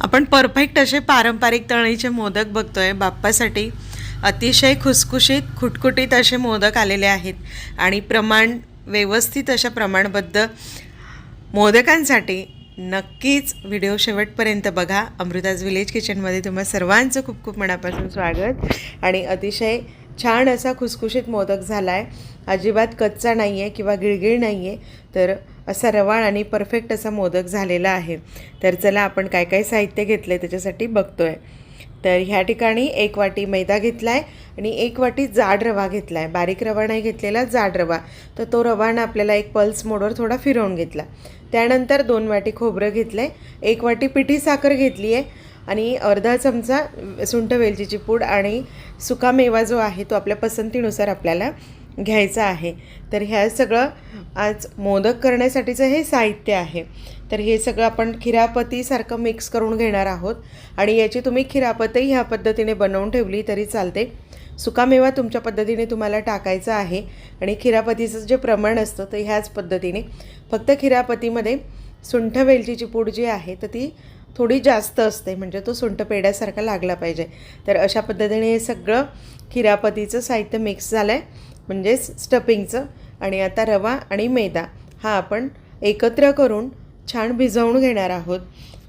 आपण परफेक्ट असे पारंपरिक तळणीचे मोदक बघतोय. बाप्पासाठी अतिशय खुसखुशीत खुटखुटीत असे मोदक आलेले आहेत. आणि प्रमाण व्यवस्थित अशा प्रमाणबद्ध मोदकांसाठी नक्कीच व्हिडिओ शेवटपर्यंत बघा. अमृताज विलेज किचनमध्ये तुम्हा सर्वांचं खूप खूप मनापासून स्वागत. आणि अतिशय छान असा खुसखुशीत मोदक झाला आहे अजिबात कच्चा नाही आहे किंवा गिळगिळ नाही आहे तर असा रवाळ आणि परफेक्ट असा मोदक झालेला आहे. तर चला आपण काय काय साहित्य घेतलं आहे त्याच्यासाठी बघतो आहे तर ह्या ठिकाणी एक वाटी मैदा घेतला आहे आणि एक वाटी जाड रवा घेतला आहे बारीक रवा नाही घेतलेला जाड रवा. तर तो रवानं आपल्याला एक पल्स मोडवर थोडा फिरवून घेतला. त्यानंतर दोन वाटी खोबरं घेतलं आहे एक वाटी पिठी साखर घेतली आहे आणि अर्धा चमचा सुंठ वेलचीची पूड आणि सुका मेवा जो आहे तो आपल्या पसंतीनुसार आपल्याला घ्यायचा आहे. तर ह्या सगळं आज मोदक करण्यासाठीचं हे साहित्य आहे. तर हे सगळं आपण खिरापतीसारखं मिक्स करून घेणार आहोत. आणि याची तुम्ही खिरापतही ह्या पद्धतीने बनवून ठेवली तरी चालते. सुकामेवा तुमच्या पद्धतीने तुम्हाला टाकायचा आहे. आणि खिरापतीचं जे प्रमाण असतं तर ह्याच पद्धतीने. फक्त खिरापतीमध्ये सुंठ वेलचीची पूड जी आहे तर ती थोडी जास्त असते म्हणजे तो सुंठ पेड्यासारखा लागला पाहिजे. तर अशा पद्धतीने हे सगळं खिरापतीचं साहित्य मिक्स झालं आहे म्हणजेच स्टफिंगचं आणि आता रवा आणि मैदा हा आपण एकत्र करून छान भिजवून घेणार आहोत.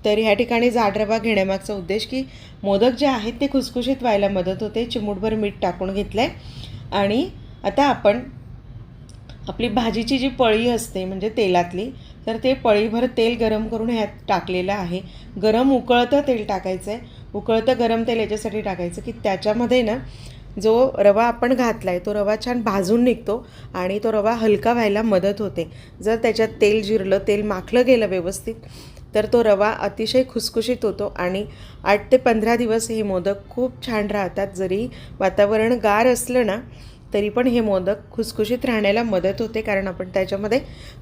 तर ह्या ठिकाणी जाड रवा घेण्यामागचा उद्देश की मोदक जे आहेत ते खुसखुशीत व्हायला मदत होते. चिमूटभर मीठ टाकून घेतलं आहे आणि आता आपण आपली भाजीची जी पळी असते म्हणजे तेलातली तर ते पळीभर तेल गरम करून ह्यात टाकलेलं आहे. गरम उकळतं तेल टाकायचं आहे उकळतं गरम तेल याच्यासाठी टाकायचं की त्याच्यामध्ये ना जो रवा आपण घातला आहे तो रवा छान भाजून निघतो आणि तो रवा हलका व्हायला मदत होते. जर त्याच्यात तेल जिरलं तेल माखलं गेलं व्यवस्थित तर तो रवा अतिशय खुसखुशीत होतो आणि आठ ते पंधरा दिवस हे मोदक खूप छान राहतात. जरी वातावरण गार असलं ना तरी पण हे मोदक खुसखुशीत राहण्याला मदत होते कारण आपण त्याच्यामध्ये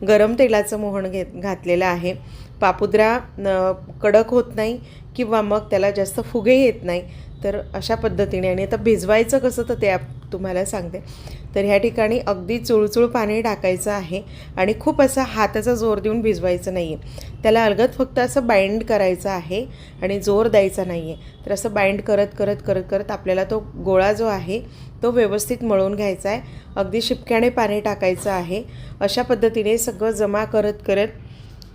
गरम तेलाचं मोहन घेत घातलेलं आहे. पापुद्रा कडक होत नाही किंवा मग त्याला जास्त फुगे येत नाही. तर अशा पद्धतीने आणि आता भिजवायचं कसं तर ते तुम्हाला सांगते. तर ह्या ठिकाणी अगदी चुळचुळ पाणी टाकायचं आहे आणि खूप असा हाताचा जोर देऊन भिजवायचं नाही आहे त्याला अलगद फक्त असं बाइंड करायचं आहे आणि जोर द्यायचा नाही आहे तर असं बाइंड करत करत करत करत आपल्याला तो गोळा जो आहे तो व्यवस्थित मळून घ्यायचा आहे. अगदी शिपक्याने पाणी टाकायचं आहे. अशा पद्धतीने सगळं जमा करत करत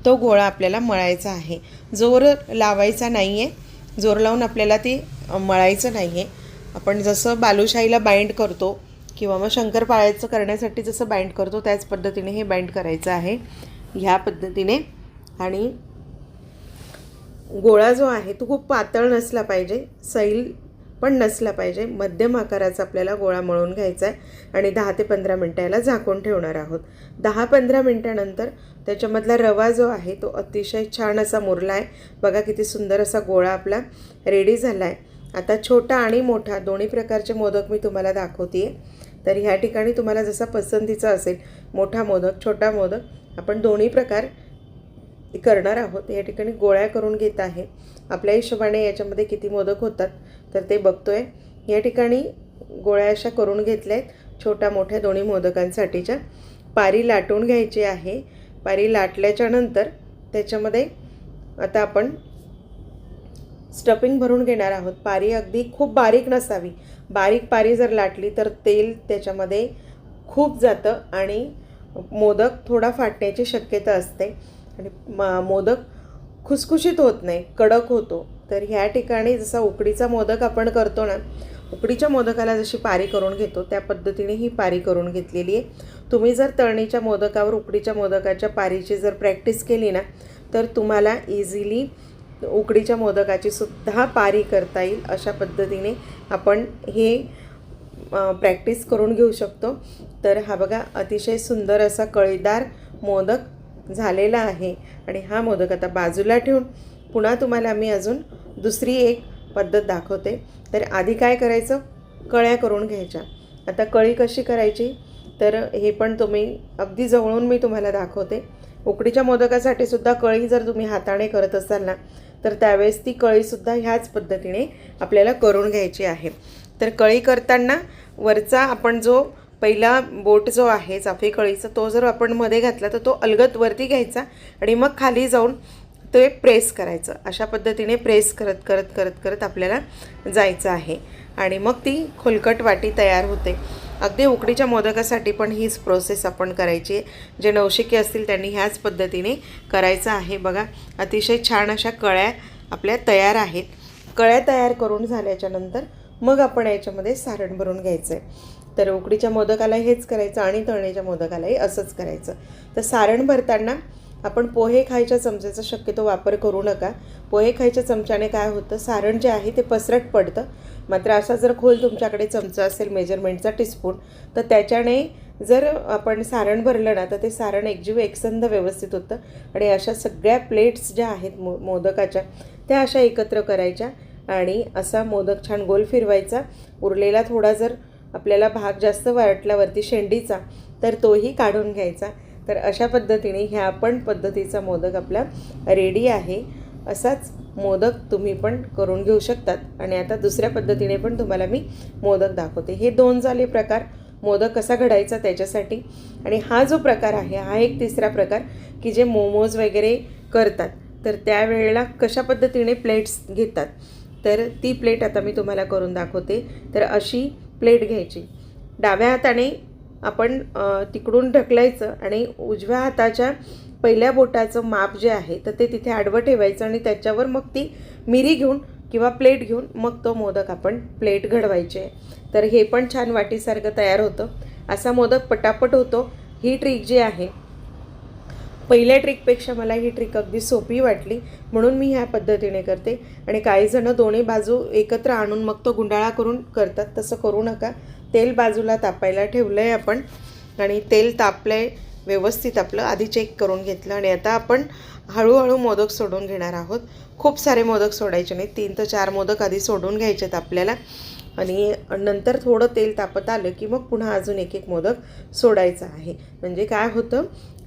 तो गोळा आपल्याला मळायचा आहे. जोर लावायचा नाही आहे जोर लावून आपल्याला ती मळायचं नाही आहे आपण जसं बालुशाहीला बाइंड करतो किंवा मग शंकरपाळ्याचं करण्यासाठी जसं बाइंड करतो त्याच पद्धतीने हे बाइंड करायचं आहे. ह्या पद्धतीने. आणि गोळा जो आहे तो खूप पातळ नसला पाहिजे सैल पण नसला पाहिजे. मध्यम आकाराचा आपल्याला गोळा मळून घ्यायचा आहे आणि दहा ते पंधरा मिनटं याला झाकून ठेवणार आहोत. दहा पंधरा मिनटानंतर त्याच्यामधला रवा जो आहे तो अतिशय छान असा मुरला आहे. बघा किती सुंदर असा गोळा आपला रेडी झाला आहे. आता छोटा आणि मोठा दोन्ही प्रकारचे मोदक मी तुम्हाला दाखवते तर ह्या ठिकाणी तुम्हाला जसा पसंतीचा असेल मोठा मोदक छोटा मोदक आपण दोन्ही प्रकार करणार आहोत. या ठिकाणी गोळ्या करून घेत आहे. आपल्या हिशोबाने याच्यामध्ये किती मोदक होतात तर ते बघतो आहे या ठिकाणी गोळ्या अशा करून घेतल्या आहेत छोट्या मोठ्या दोन्ही मोदकांसाठीच्या. पारी लाटून घ्यायची आहे. पारी लाटल्याच्यानंतर त्याच्यामध्ये आता आपण स्टफिंग भरून घेणार आहोत. पारी अगदी खूप बारीक नसावी. बारीक पारी जर लाटली तर तेल त्याच्यामध्ये खूप जातं आणि मोदक थोडा फाटण्याची शक्यता असते. आणि म मोदक खुसखुशीत होत नाही कडक होतो. तर ह्या ठिकाणी जसा उकडीचा मोदक आपण करतो ना उकडीच्या मोदकाला जशी पारी करून घेतो त्या पद्धतीने ही पारी करून घेतलेली आहे. तुम्ही जर तळणीच्या मोदकावर उकडीच्या मोदकाच्या पारीची जर प्रॅक्टिस केली ना तर तुम्हाला इझिली उकडीच्या मोदकाची सुद्धा पारी करता येईल अशा पद्धतीने आपण हे प्रॅक्टिस करून घेऊ शकतो. तर हा बघा अतिशय सुंदर असा कळीदार मोदक झालेला आहे आणि हा मोदक आता बाजूला ठेवून पुन्हा तुम्हाला मी अजून दुसरी एक पद्धत दाखवते. तर आधी काय करायचं? कळ्या करून घ्यायच्या. आता कळी कशी करायची? तर हे पण तुम्ही अगदी जवळून मी तुम्हाला दाखवते. उकडीच्या मोदकासाठी सुद्धा कळी जर तुम्ही हाताने करत असाल ना तर त्यावेळेस ती कळीसुद्धा ह्याच पद्धतीने आपल्याला करून घ्यायची आहे. तर कळी करताना वरचा आपण जो पहिला बोट जो आहे चाफे कळीचा तो जर आपण मध्ये घातला तर तो अलगत वरती घ्यायचा आणि मग खाली जाऊन ते प्रेस करायचं. अशा पद्धतीने प्रेस करत करत करत करत आपल्याला जायचं आहे. आणि मग ती खोलकट वाटी तयार होते. अगदी उकडीच्या मोदकासाठी पण हीच प्रोसेस आपण करायची. आहे जे नवशिके असतील त्यांनी ह्याच पद्धतीने करायचं आहे. बघा अतिशय छान अशा कळ्या आपल्या तयार आहेत. कळ्या तयार करून झाल्याच्यानंतर मग आपण याच्यामध्ये सारण भरून घ्यायचं आहे तर उकडीच्या मोदकाला हेच करायचं आणि तळण्याच्या मोदकालाही असंच करायचं. तर सारण भरताना आपण पोहे खायच्या चमच्याचा शक्यतो वापर करू नका. पोहे खायच्या चमच्याने काय होतं? सारण जे आहे ते पसरट पडतं. मात्र असा जर खोल तुमच्याकडे चमचा असेल मेजरमेंटचा टीस्पून तर त्याच्याने जर आपण सारण भरलं ना तर ते सारण एकजीव एकसंध व्यवस्थित होतं. आणि अशा सगळ्या प्लेट्स ज्या आहेत मो मोदकाच्या त्या अशा एकत्र करायच्या. आणि असा मोदक छान गोल फिरवायचा. उरलेला थोडा जर आपल्याला भाग जास्त वाटल्यावरती शेंडीचा तर तोही काढून घ्यायचा. तर अशा पद्धतीने ह्या पण पद्धतीचा मोदक आपला रेडी आहे. असाच मोदक तुम्ही पण करून घेऊ शकतात. आणि आता दुसऱ्या पद्धतीने पण तुम्हाला मी मोदक दाखवते. हे दोन झाले प्रकार. मोदक कसा घडायचा त्याच्यासाठी. आणि हा जो प्रकार आहे हा एक तिसरा प्रकार की जे मोमोज वगैरे करतात. तर त्यावेळेला कशा पद्धतीने प्लेट्स घेतात. तर ती प्लेट आता मी तुम्हाला करून दाखवते. तर अशी प्लेट घ्यायची. डाव्या हाताने आपण तिकडून ढकलायचं आणि उजव्या हाताच्या पहिल्या बोटाचं माप जे आहे तर ते तिथे आडवं ठेवायचं आणि त्याच्यावर मग ती मिरी घेऊन किंवा प्लेट घेऊन मग तो मोदक आपण प्लेट घडवायचे. तर हे पण छान वाटीसारखं तयार होतं. असा मोदक पटापट होतो. ही ट्रिक जी आहे पहिल्या ट्रिकपेक्षा मला ही ट्रिक अगदी सोपी वाटली. म्हणून मी ह्या पद्धतीने करते. आणि काहीजणं दोन्ही बाजू एकत्र आणून मग तो गुंडाळा करून करतात. तसं करू नका. तेल बाजूला तापायला ठेवलं आहे आपण आणि तेल तापलं आहे व्यवस्थित आपलं. आधी चेक करून घेतलं आणि आता आपण हळूहळू मोदक सोडून घेणार आहोत. खूप सारे मोदक सोडायचे नाही तीन तर चार मोदक आधी सोडून घ्यायचे आहेत आपल्याला. आणि नंतर थोडं तेल तापत आलं की मग पुन्हा अजून एक एक मोदक सोडायचं आहे. म्हणजे काय होतं?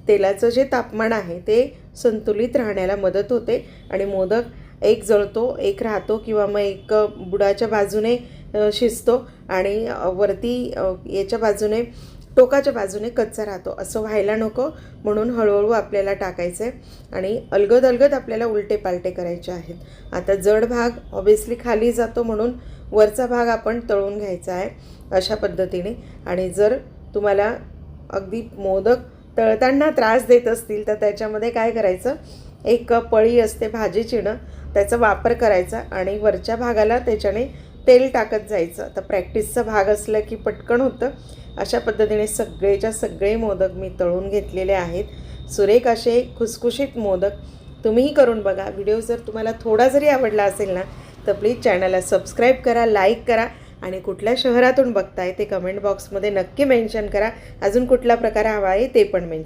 तेलाचं जे तापमान आहे ते संतुलित राहण्याला मदत होते. आणि मोदक एक जळतो एक राहतो किंवा मग एक बुडाच्या बाजूने शिजतो आणि वरती याच्या बाजूने टोकाच्या बाजूने कच्चा राहतो. असं व्हायला नको. म्हणून हळूहळू आपल्याला टाकायचं आहे आणि अलगद अलगद आपल्याला उलटे पालटे करायचे आहेत. आता जड भाग ऑबियसली खाली जातो म्हणून वरचा भाग आपण तळून घ्यायचा आहे अशा पद्धतीने. आणि जर तुम्हाला अगदी मोदक तळताना त्रास देत असतील तर त्याच्यामध्ये काय करायचं? एक पळी असते भाजी चिणं त्याचा वापर करायचा आणि वरच्या भागाला त्याच्याने तेल टाकत जायचं. आता प्रॅक्टिसचा भाग असला की पटकन होतं. अशा पद्धतीने सगळेच्या सगळे मोदक मी तळून घेतलेले आहेत. सुरेख असे खुसखुशीत मोदक तुम्हीही करून बघा. व्हिडिओ जर तुम्हाला थोडा जरी आवडला असेल ना तर प्लीज चॅनलला सबस्क्राईब करा लाईक करा आणि कुठल्या शहरातून बघताय ते कमेंट बॉक्समध्ये नक्की मेन्शन करा. अजून कुठला प्रकार हवा आहे ते पण मेन्शन